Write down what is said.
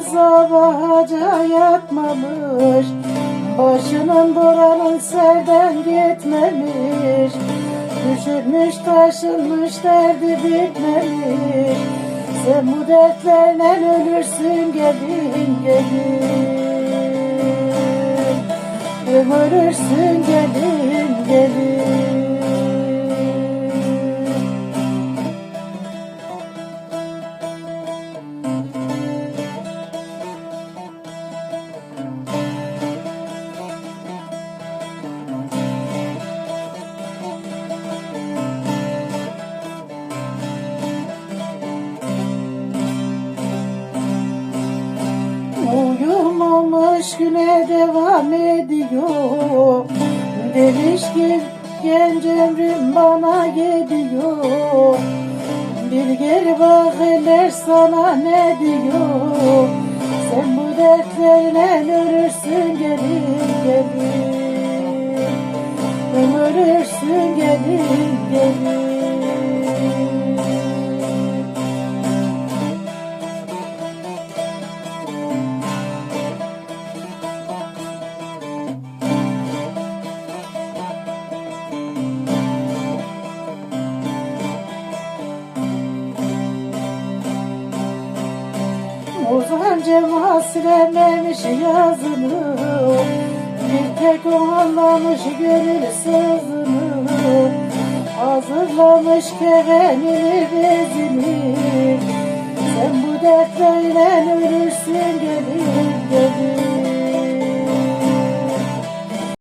sabahaca yatmamış. Başının doranın serden gitmemiş. Düşünmüş taşınmış derdi bitmemiş. Sen bu dertlerle ölürsün gelin gelin. Ölürsün gelin gelin Uyumamış güne devam ediyor. Demiş ki genç ömrüm bana gidiyor Bir geri bak eller sana ne diyor. Sen bu dertlerle ölürsün gelin gelin. Ölürsün gelin gelin Ozan Cemal silememiş yazını. Bir tek o anlamış gönül sızını. Hazırlamış kefenini bezini. Sen bu dertlerle ölürsün